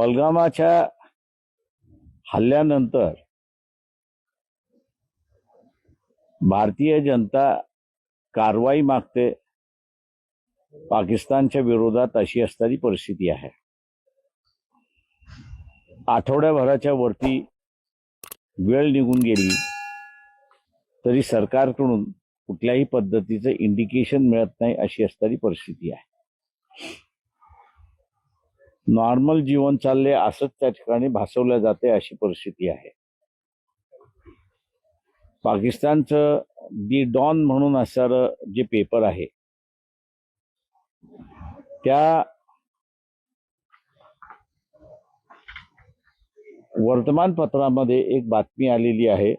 पलगामाच्या हल्ल्यानंतर भारतीय जनता कारवाई मागते. पाकिस्तानच्या विरोधात अशी असणारी परिस्थिती आहे. आठवड्याभराच्या वरती वेळ निघून गेली तरी सरकारकडून कुठल्याही पद्धतीचं इंडिकेशन मिळत नाही अशी असणारी परिस्थिती आहे. नॉर्मल जीवन चालले असंच त्या ठिकाणी भासवलं जाते अशी परिस्थिती आहे. पाकिस्तानचं दी डॉन म्हणून असणारं जे पेपर आहे त्या वर्तमानपत्रामध्ये एक बातमी आलेली आहे.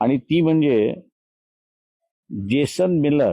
आणि ती म्हणजे जेसन मिलर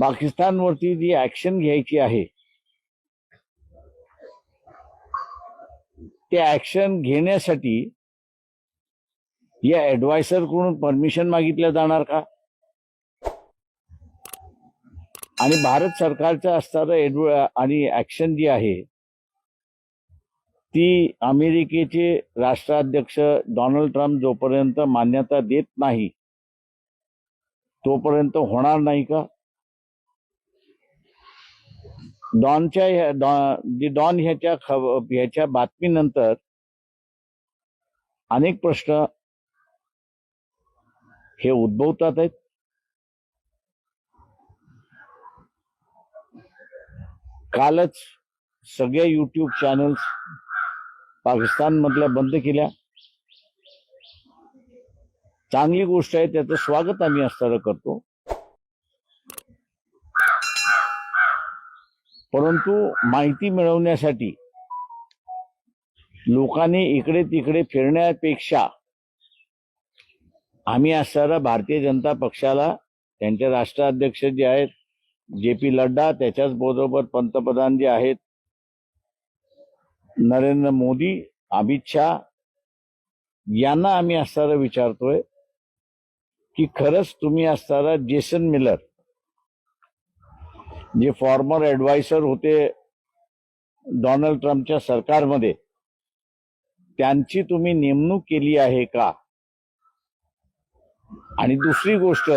पाकिस्तानवरती जी ऍक्शन घ्यायची आहे ते ऍक्शन घेण्यासाठी या ऍडवायसरकडून परमिशन मागितलं जाणार का? आणि भारत सरकारचं असणारं एडव- आणि ऍक्शन जी आहे ती अमेरिकेचे राष्ट्राध्यक्ष डोनाल्ड ट्रम्प जोपर्यंत मान्यता देत नाही तोपर्यंत होणार नाही का? डॉनच्या ह्या- डॉ- डॉन ह्याच्या खब- ह्याच्या बातमीनंतर अनेक प्रश्न हे उद्भवतात आहेत. कालच सगळ्या युट्यूब चॅनल्स पाकिस्तान मधल्या बंद केल्या. चांगली गोष्ट आहे त्याचं स्वागत आम्ही असताना करतो. परंतु माहिती मिळवण्यासाठी लोकांनी इकडे तिकडे फिरण्यापेक्षा आम्ही असणारा भारतीय जनता पक्षाला त्यांचे राष्ट्राध्यक्ष जे आहेत जे पी लड्डा त्याच्याच बरोबर पंतप्रधान जे आहेत नरेंद्र मोदी अमित शहा यांना आम्ही असताना विचारतोय की खरंच तुम्ही असताना जेसन मिलर जे फॉर्मर ॲडवायसर होते डोनाल्ड ट्रम्पच्या सरकारमध्ये त्यांची तुम्ही नेमणूक केली आहे का? आणि दुसरी गोष्ट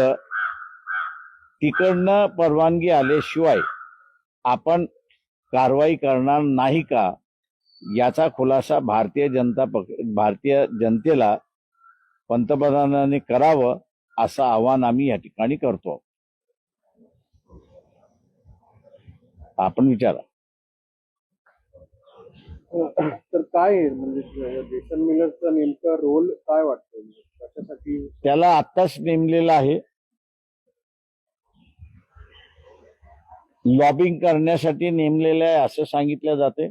तिकडनं परवानगी आल्याशिवाय आपण कारवाई करणार नाही का? याचा खुलासा भारतीय जनता पक्ष भारतीय जनतेला पंतप्रधानांनी करावं असं आवाहन आम्ही या ठिकाणी करतो. आपण विचारा. तर काय आहे म्हणजे जेसन मिलरचा नेमका रोल काय वाटतं कशासाठी? त्याला आत्ताच नेमलेलं आहे. लॉबिंग करण्यासाठी नेमलेलं आहे असं सांगितलं जाते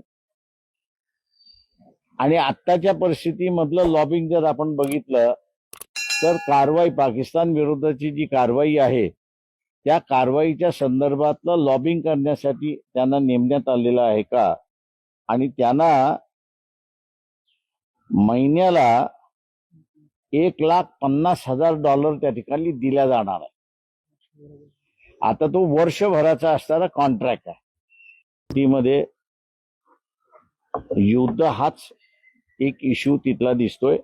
आणि आत्ताच्या परिस्थितीमधलं लॉबिंग जर आपण बघितलं तर कारवाई पाकिस्तान विरोधाची जी कारवाई आहे त्या कारवाईच्या संदर्भातलं लॉबिंग करण्यासाठी त्यांना नेमण्यात आलेलं आहे का? आणि त्यांना महिन्याला एक लाख पन्नास हजार डॉलर त्या ठिकाणी दिल्या जाणार आहे. आता तो वर्षभराचा असणारा कॉन्ट्रॅक्ट आहे. ती मध्ये युद्ध हाच एक इश्यू तिथला दिसतोय.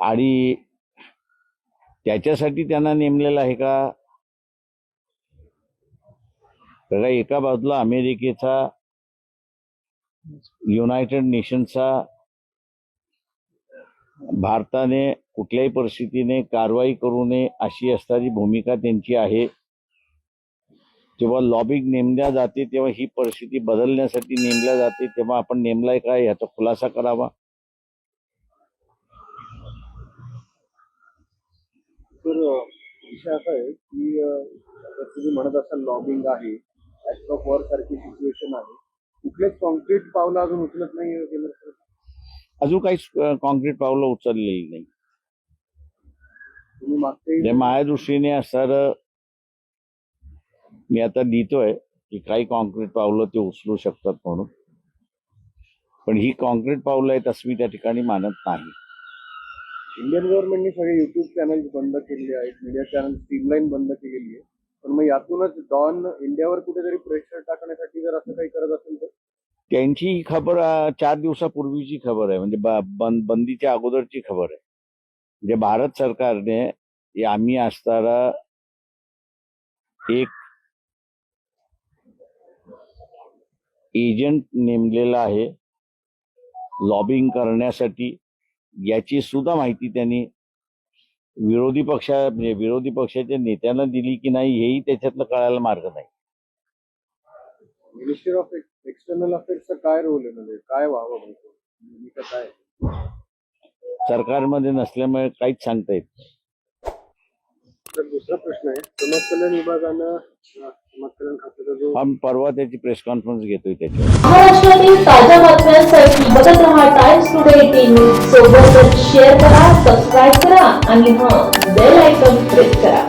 आणि त्याच्यासाठी त्यांना नेमलेलं आहे का? बघा एका बाजूला अमेरिकेचा युनायटेड नेशनचा भारताने कुठल्याही परिस्थितीने कारवाई करू नये अशी असणारी भूमिका त्यांची आहे. जेव्हा लॉबिंग नेमल्या जाते तेव्हा ही परिस्थिती बदलण्यासाठी नेमल्या जाते तेव्हा आपण नेमलाय काय याचा खुलासा करावा. तर विषय असा आहे की जर तुम्ही म्हणत असाल लॉबिंग आहे ऍक्ट ऑफ वॉर सारखी सिच्युएशन आहे. कुठलेच कॉन्क्रीट पावलं अजून उचलत नाही केंद्र सरकार. अजून काही कॉन्क्रीट पावलं उचललेली नाही. तुम्ही मागचे माझ्या दृष्टीने असणार मी आता लिहितोय की काही कॉन्क्रीट पावलं ते उचलू शकतात म्हणून. पण ही कॉन्क्रीट पावलं आहेत असं मी त्या ठिकाणी मानत नाही. इंडियन गव्हर्नमेंटने सगळे युट्यूब चॅनल बंद केलेले आहेत मीडिया चॅनल स्ट्रीमलाईन बंद केलेली आहे पण मग यातूनच डॉन इंडियावर कुठेतरी प्रेशर टाकण्यासाठी जर असं काही करत असेल तर? त्यांची ही खबर चार दिवसापूर्वीची खबर आहे. म्हणजे बंद बंदीच्या अगोदरची खबर आहे. म्हणजे भारत सरकारने आम्ही असताना एक एजंट नेमलेला आहे. लॉबिंग करण्यासाठी याची सुद्धा माहिती त्यांनी विरोधी पक्षा म्हणजे विरोधी पक्षाच्या नेत्यांना दिली की नाही हेही त्याच्यातलं कळायला मार्ग नाही मिनिस्ट्री ऑफ एक्सटर्नल अफेअर्सचा काय रोल आहे म्हणजे काय व्हावं भूमिका काय? सरकारमध्ये नसल्यामुळे काहीच सांगता येत नाही. तर दुसरा प्रश्न आहे समाज कल्याण विभागानं खात्याचा जो आम्ही परवा त्याची प्रेस कॉन्फरन्स घेतोय त्याच्यावर. महाराष्ट्रातील ताज्या बातम्यांसाठी बघत रहा टाइम्स टुडे टीव्ही सोबतच शेअर करा सबस्क्राईब करा आणि हां बेल आयकॉन प्रेस करा.